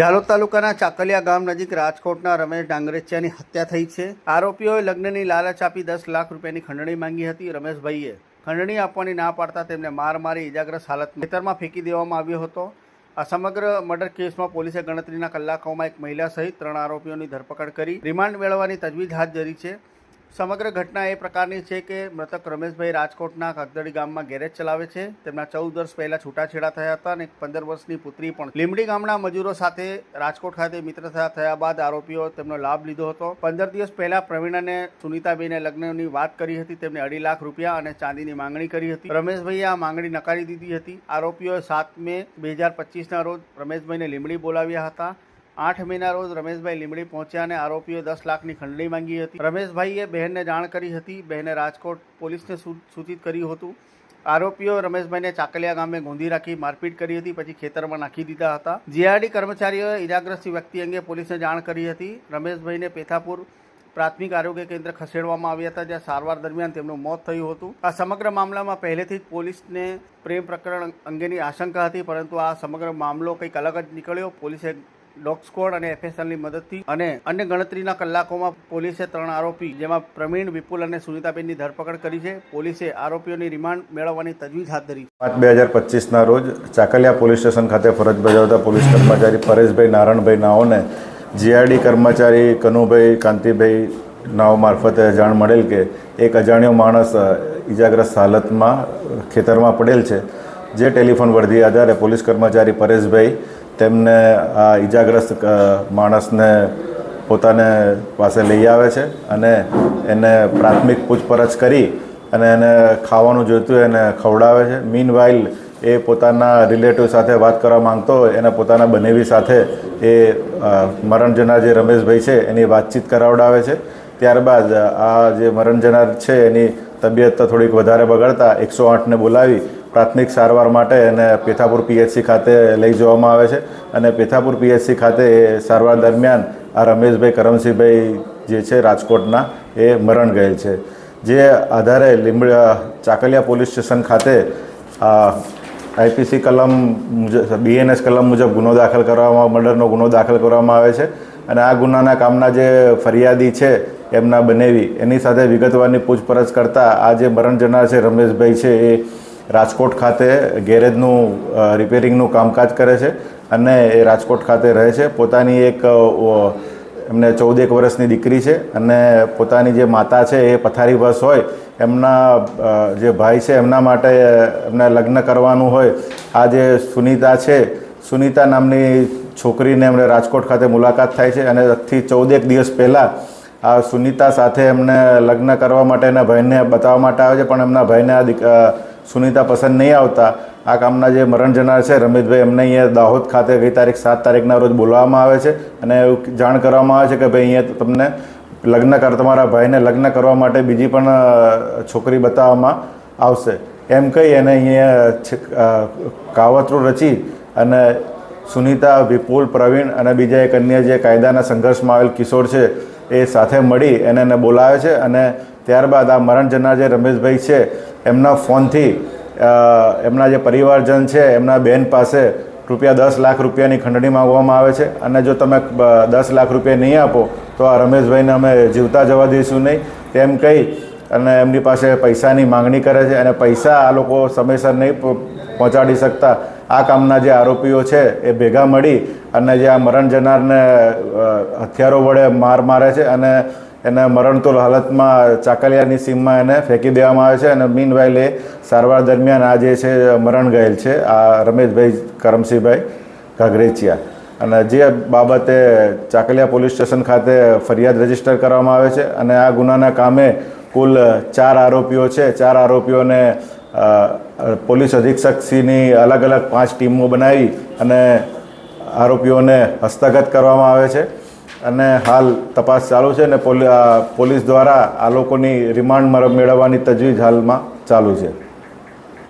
ઝાલોદ તાલુકાના ચાકલિયા ગામ નજીક રાજકોટના રમેશ ડાંગરેચિયાની હત્યા થઈ છે. આરોપીઓએ લગ્નની લાલચ આપી દસ લાખ રૂપિયાની ખંડણી માંગી હતી. રમેશભાઈએ ખંડણી આપવાની ના પાડતા તેમને માર મારી ઇજાગ્રસ્ત હાલત ખેતરમાં ફેંકી દેવામાં આવ્યો હતો. આ સમગ્ર મર્ડર કેસમાં પોલીસે ગણતરીના કલાકોમાં એક મહિલા સહિત ત્રણ આરોપીઓની ધરપકડ કરી રિમાન્ડ મેળવવાની તજવીજ હાથ ધરી છે. સમગ્ર ઘટના એ પ્રકારની છે કે મૃતક રમેશભાઈ રાજકોટના કાગદડી ગામમાં ગેરેજ ચલાવે છે. તેમના ચૌદ વર્ષ પહેલાં છૂટાછેડા થયા હતા અને પંદર વર્ષની પુત્રી પણ લીમડી ગામના મજૂરો સાથે રાજકોટ ખાતે મિત્રતા થયા બાદ આરોપીઓ તેમનો લાભ લીધો હતો. પંદર દિવસ પહેલાં પ્રવીણ અને સુનિતાબેને લગ્નની વાત કરી હતી. તેમને અઢી લાખ રૂપિયા અને ચાંદીની માંગણી કરી હતી. રમેશભાઈએ આ માંગણી નકારી દીધી હતી. આરોપીઓએ સાત મે બે હજાર પચીસના રોજ રમેશભાઈને લીમડી બોલાવ્યા હતા. આઠ મેના રોજ રમેશભાઈ લીમડી પહોંચ્યા અને આરોપીઓએ દસ લાખની ખંડણી માંગી હતી. રમેશભાઈએ બહેનને જાણ કરી હતી. બહેને રાજકોટ પોલીસને સૂચિત કર્યું હતું. આરોપીઓ રમેશભાઈને ચાકલિયા ગામે ગોંધી રાખી મારપીટ કરી હતી, પછી ખેતરમાં નાખી દીધા હતા. જીઆરડી કર્મચારીઓએ ઇજાગ્રસ્ત વ્યક્તિ અંગે પોલીસને જાણ કરી હતી. રમેશભાઈને પેથાપુર પ્રાથમિક આરોગ્ય કેન્દ્ર ખસેડવામાં આવ્યા હતા, જ્યાં સારવાર દરમિયાન તેમનું મોત થયું હતું. આ સમગ્ર મામલામાં પહેલેથી જ પોલીસને પ્રેમ પ્રકરણ અંગેની આશંકા હતી, પરંતુ આ સમગ્ર મામલો કંઈક અલગ જ નીકળ્યો. પોલીસે ડોગ સ્કોડ અને એફએસએલની મદદથી અને અન્ય ગણતરીના કલાકોમાં પોલીસે ત્રણ આરોપી, જેમાં પ્રવીણ, વિપુલ અને સુનિતાબેનની ધરપકડ કરી છે. પોલીસે આરોપીઓની રિમાન્ડ મેળવવાની તજવીજ હાથ ધરી પાંચ બે હજાર પચીસના રોજ ચાકલિયા પોલીસ સ્ટેશન ખાતે ફરજ બજાવતા પોલીસ કર્મચારી પરેશભાઈ, નારણભાઈ નાઓને જીઆરડી કર્મચારી કનુભાઈ કાંતિભાઈ નાવ મારફતે જાણ મળેલ કે એક અજાણ્યો માણસ ઇજાગ્રસ્ત હાલતમાં ખેતરમાં પડેલ છે. જે ટેલિફોન વર્ધી આધારે પોલીસ કર્મચારી પરેશભાઈ તેમને આ ઈજાગ્રસ્ત માણસને પોતાને પાસે લઈ આવે છે અને એને પ્રાથમિક પૂછપરછ કરી અને એને ખાવાનું જોઈતું એને ખવડાવે છે. મીન વાઇલ એ પોતાના રિલેટિવ સાથે વાત કરવા માંગતો હોય, એને પોતાના બનેવી સાથે એ મરણ જનાર જે રમેશભાઈ છે, એની વાતચીત કરાવડાવે છે. ત્યારબાદ આ જે મરણ જનાર છે, એની તબિયત તો થોડીક વધારે બગડતા, એકસો આઠને બોલાવી પ્રાથમિક સારવાર માટે એને પેથાપુર પીએચસી ખાતે લઈ જવામાં આવે છે અને પેથાપુર પીએચસી ખાતે સારવાર દરમિયાન આ રમેશભાઈ કરમસિંહભાઈ જે છે રાજકોટના એ મરણ ગયેલ છે. જે આધારે લીંબડ ચાકલિયા પોલીસ સ્ટેશન ખાતે આઈપીસી કલમ મુજબ, બીએનએસ કલમ મુજબ ગુનો દાખલ કરવામાં, મર્ડરનો ગુનો દાખલ કરવામાં આવે છે અને આ ગુનાના કામના જે ફરિયાદી છે એમના બનેવી, એની સાથે વિગતવારની પૂછપરછ કરતાં આ જે મરણ જનાર છે રમેશભાઈ છે એ રાજકોટ ખાતે ગેરેજનું રિપેરિંગનું કામકાજ કરે છે અને એ રાજકોટ ખાતે રહે છે. પોતાની એક એમને ચૌદેક વર્ષની દીકરી છે અને પોતાની જે માતા છે એ પથારીવશ હોય, એમના જે ભાઈ છે એમના માટે એમને લગ્ન કરવાનું હોય. આ જે સુનીતા છે, સુનીતા નામની છોકરીને એમને રાજકોટ ખાતે મુલાકાત થાય છે અને આજથી ચૌદેક દિવસ પહેલાં આ સુનીતા સાથે એમને લગ્ન કરવા માટે એના ભાઈને બતાવવા માટે આવે છે. પણ એમના ભાઈને આ સુનીતા પસંદ નહીં આવતા. આ કામના જે મરણ જનાર છે, રમેશભાઈ, એમને અહીંયા દાહોદ ખાતે ગઈ તારીખ સાત તારીખના રોજ બોલાવવામાં આવે છે અને એવું જાણ કરવામાં આવે છે કે ભાઈ, અહીંયા તમને લગ્ન કર, તમારા ભાઈને લગ્ન કરવા માટે બીજી પણ છોકરી બતાવવામાં આવશે. એમ કહી અને અહીંયા કાવતરો રચી અને સુનિતા, વિપુલ, પ્રવીણ અને બીજા એક અન્ય જે કાયદાના સંઘર્ષમાં આવેલ કિશોર છે એ સાથે મળી એને એને બોલાવે છે અને ત્યારબાદ આ મરણ જનાર જે રમેશભાઈ છે, એમના ફોનથી એમના જે પરિવારજન છે, એમના બેન પાસે રૂપિયા દસ લાખ રૂપિયાની ખંડણી માંગવામાં આવે છે. અને જો તમે દસ લાખ રૂપિયા નહીં આપો, તો આ રમેશભાઈને અમે જીવતા જવા દઈશું નહીં. તેમ કહી અને એમની પાસે પૈસાની માંગણી કરે છે અને પૈસા આ લોકો સમયસર નહીં પહોંચાડી શકતા. આ કામના જે આરોપીઓ છે એ ભેગા મળી અને જે આ મરણ જનારને હથિયારો વડે માર મારે છે અને એને મરણતુલ હાલતમાં ચાકલિયાની સીમમાં એને ફેંકી દેવામાં આવે છે અને મીન એ સારવાર દરમિયાન આ જે છે, મરણ ગયેલ છે, આ રમેશભાઈ કરમસિંહભાઈ ઘાઘરેચિયા. અને જે બાબતે ચાકલિયા પોલીસ સ્ટેશન ખાતે ફરિયાદ રજિસ્ટર કરવામાં આવે છે અને આ ગુનાના કામે કુલ ચાર આરોપીઓ છે. ચાર આરોપીઓને પોલીસ અધિક્ષકશ્રીની અલગ અલગ પાંચ ટીમો બનાવી અને આરોપીઓને હસ્તગત કરવામાં આવે છે. અને હાલ તપાસ ચાલુ છે અને પોલી- પોલીસ દ્વારા આ લોકોની રિમાન્ડ મેળવવાની તજવીજ હાલમાં ચાલુ છે.